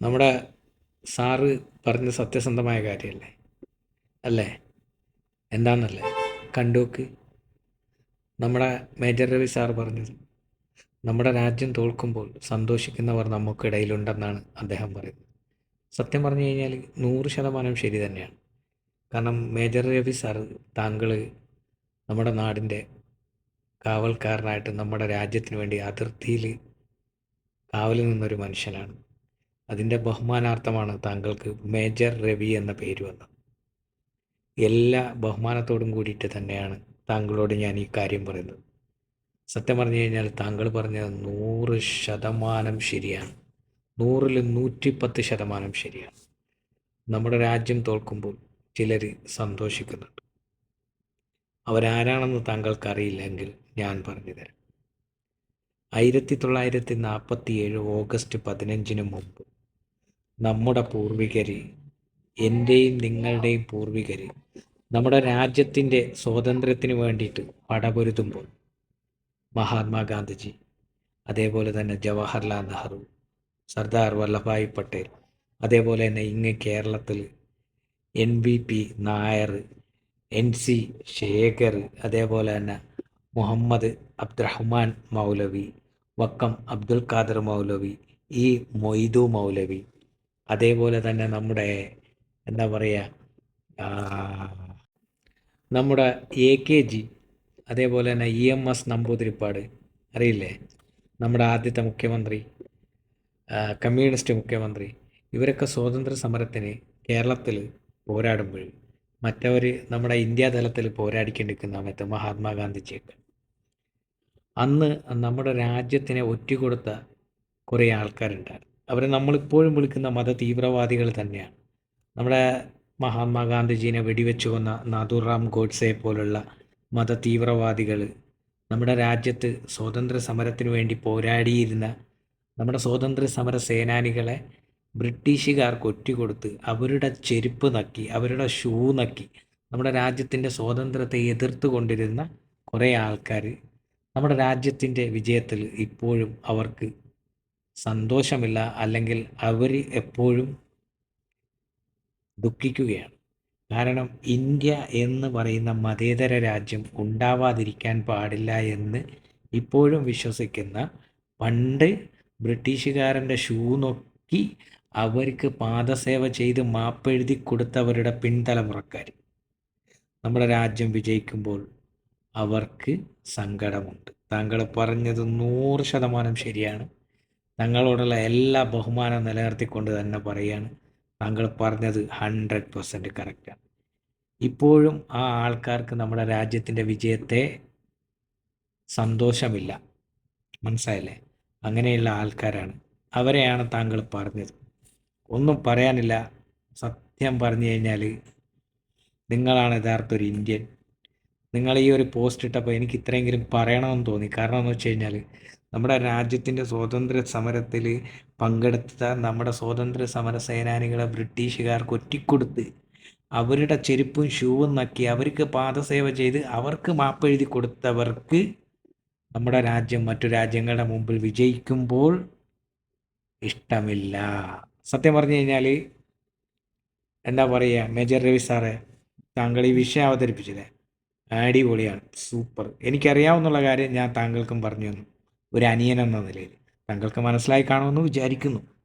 നമ്മുടെ സാറ് പറഞ്ഞ സത്യസന്ധമായ കാര്യമല്ലേ? അല്ലേ? എന്താണെന്നല്ലേ കണ്ടോക്ക്. നമ്മുടെ മേജർ രവി സാർ പറഞ്ഞത് നമ്മുടെ രാജ്യം തോൽക്കുമ്പോൾ സന്തോഷിക്കുന്നവർ നമുക്കിടയിലുണ്ടെന്നാണ് അദ്ദേഹം പറയുന്നത്. സത്യം പറഞ്ഞു കഴിഞ്ഞാൽ നൂറ് ശതമാനം ശരി തന്നെയാണ്. കാരണം മേജർ രവി സാർ താങ്കൾ നമ്മുടെ നാടിന്റെ കാവൽക്കാരനായിട്ട് നമ്മുടെ രാജ്യത്തിന് വേണ്ടി അതിർത്തിയിൽ കാവലിൽ നിന്നൊരു മനുഷ്യനാണ്. അതിന്റെ ബഹുമാനാർത്ഥമാണ് താങ്കൾക്ക് മേജർ രവി എന്ന പേര് വന്നത്. എല്ലാ ബഹുമാനത്തോടും കൂടിയിട്ട് തന്നെയാണ് താങ്കളോട് ഞാൻ ഈ കാര്യം പറയുന്നത്. സത്യം പറഞ്ഞു കഴിഞ്ഞാൽ താങ്കൾ പറഞ്ഞത് നൂറ് ശതമാനം ശരിയാണ്. നൂറിൽ നൂറ്റിപ്പത്ത് ശതമാനം ശരിയാണ്. നമ്മുടെ രാജ്യം തോൽക്കുമ്പോൾ ചിലർ സന്തോഷിക്കുന്നുണ്ട്. അവരാരാണെന്ന് താങ്കൾക്ക് അറിയില്ലെങ്കിൽ ഞാൻ പറഞ്ഞു തരാം. ആയിരത്തി തൊള്ളായിരത്തി നാൽപ്പത്തി ഏഴ് ഓഗസ്റ്റ് പതിനഞ്ചിന് മുമ്പ് നമ്മുടെ പൂർവികർ എന്റെയും നിങ്ങളുടെയും പൂർവികർ നമ്മുടെ രാജ്യത്തിന്റെ സ്വാതന്ത്ര്യത്തിന് വേണ്ടിയിട്ട് പടപൊരുതുമ്പോൾ മഹാത്മാഗാന്ധിജി അതേപോലെ തന്നെ ജവഹർലാൽ നെഹ്റു സർദാർ വല്ലഭായ് പട്ടേൽ അതേപോലെ തന്നെ ഇങ്ങ് കേരളത്തിൽ N V P Nair N C Shekhar അതേപോലെ തന്നെ മുഹമ്മദ് അബ്ദുറഹ്മാൻ മൗലവി വക്കം അബ്ദുൽ ഖാദർ മൗലവി ഈ മൊയ്തു മൗലവി അതേപോലെ തന്നെ നമ്മുടെ എന്താ പറയുക നമ്മുടെ എ കെ ജി അതേപോലെ തന്നെ ഇ എം എസ് നമ്പൂതിരിപ്പാട് അറിയില്ലേ? നമ്മുടെ ആദ്യത്തെ മുഖ്യമന്ത്രി കമ്മ്യൂണിസ്റ്റ് മുഖ്യമന്ത്രി ഇവരൊക്കെ സ്വാതന്ത്ര്യ സമരത്തിന് കേരളത്തിൽ പോരാടുമ്പോൾ മറ്റവർ നമ്മുടെ ഇന്ത്യ തലത്തിൽ പോരാടിക്കൊണ്ടിരിക്കുന്ന സമയത്ത് മഹാത്മാഗാന്ധിജിയൊക്കെ. അന്ന് നമ്മുടെ രാജ്യത്തിനെ ഒറ്റുകൊടുത്ത കുറേ ആൾക്കാരുണ്ടായിരുന്നു. അവരെ നമ്മളിപ്പോഴും വിളിക്കുന്ന മത തീവ്രവാദികൾ തന്നെയാണ്. നമ്മുടെ മഹാത്മാഗാന്ധിജീനെ വെടിവെച്ചു കൊന്ന നാഥുറാം ഗോഡ്സെ പോലുള്ള മത തീവ്രവാദികൾ നമ്മുടെ രാജ്യത്ത് സ്വാതന്ത്ര്യ സമരത്തിന് വേണ്ടി പോരാടിയിരുന്ന നമ്മുടെ സ്വാതന്ത്ര്യ സമര സേനാനികളെ ബ്രിട്ടീഷുകാർക്ക് ഒറ്റുകൊടുത്ത് അവരുടെ ചെരുപ്പ് നക്കി അവരുടെ ഷൂ നക്കി നമ്മുടെ രാജ്യത്തിന്റെ സ്വാതന്ത്ര്യത്തെ എതിർത്ത് കൊണ്ടിരുന്ന കുറേ ആൾക്കാർ നമ്മുടെ രാജ്യത്തിന്റെ വിജയത്തിൽ ഇപ്പോഴും അവർക്ക് സന്തോഷമില്ല അല്ലെങ്കിൽ അവർ എപ്പോഴും ദുഃഖിക്കുകയാണ്. കാരണം ഇന്ത്യ എന്ന് പറയുന്ന മതേതര രാജ്യം ഉണ്ടാവാതിരിക്കാൻ പാടില്ല എന്ന് ഇപ്പോഴും വിശ്വസിക്കുന്ന പണ്ട് ബ്രിട്ടീഷുകാരന്റെ ഷൂ നോക്കി അവർക്ക് പാദസേവ ചെയ്ത് മാപ്പെഴുതി കൊടുത്തവരുടെ പിൻതലമുറക്കാർ നമ്മുടെ രാജ്യം വിജയിക്കുമ്പോൾ അവർക്ക് സങ്കടമുണ്ട്. താങ്കൾ പറഞ്ഞത് നൂറ് ശതമാനം ശരിയാണ്. തങ്ങളോടുള്ള എല്ലാ ബഹുമാനം നിലനിർത്തിക്കൊണ്ട് തന്നെ പറയാണ്. താങ്കൾ പറഞ്ഞത് ഹൺഡ്രഡ് പെർസെന്റ് കറക്റ്റാണ് ഇപ്പോഴും ആ ആൾക്കാർക്ക് നമ്മുടെ രാജ്യത്തിന്റെ വിജയത്തെ സന്തോഷമില്ല. മനസ്സിലായില്ലേ? അങ്ങനെയുള്ള ആൾക്കാരാണ്. അവരെയാണ് താങ്കൾ പറഞ്ഞത്. ഒന്നും പറയാനില്ല. സത്യം പറഞ്ഞു കഴിഞ്ഞാൽ നിങ്ങളാണ് യഥാർത്ഥ ഒരു ഇന്ത്യൻ. നിങ്ങൾ ഈ ഒരു പോസ്റ്റ് ഇട്ടപ്പോൾ എനിക്ക് ഇത്രയെങ്കിലും പറയണമെന്ന് തോന്നി. കാരണം എന്ന് വെച്ച് കഴിഞ്ഞാൽ നമ്മുടെ രാജ്യത്തിന്റെ സ്വാതന്ത്ര്യ സമരത്തിൽ പങ്കെടുത്ത നമ്മുടെ സ്വാതന്ത്ര്യ സമര സേനാനികളെ ബ്രിട്ടീഷുകാർക്ക് ഒറ്റിക്കൊടുത്ത് അവരുടെ ചെരുപ്പും ഷൂവും നക്കി അവർക്ക് പാദസേവ ചെയ്ത് അവർക്ക് മാപ്പ് എഴുതി കൊടുത്തവർക്ക് നമ്മുടെ രാജ്യം മറ്റു രാജ്യങ്ങളുടെ മുമ്പിൽ വിജയിക്കുമ്പോൾ ഇഷ്ടമില്ല. സത്യം പറഞ്ഞു കഴിഞ്ഞാൽ എന്താ പറയുക മേജർ രവി സാറേ താങ്കൾ ഈ വിഷയം അവതരിപ്പിച്ചില്ലേ? അടിപൊളിയാണ് സൂപ്പർ. എനിക്കറിയാവുന്നുള്ള കാര്യം ഞാൻ താങ്കൾക്കും പറഞ്ഞു തന്നു. ഒരു അനിയൻ എന്ന നിലയിൽ. താങ്കൾക്ക് മനസ്സിലായി കാണുമെന്ന് വിചാരിക്കുന്നു.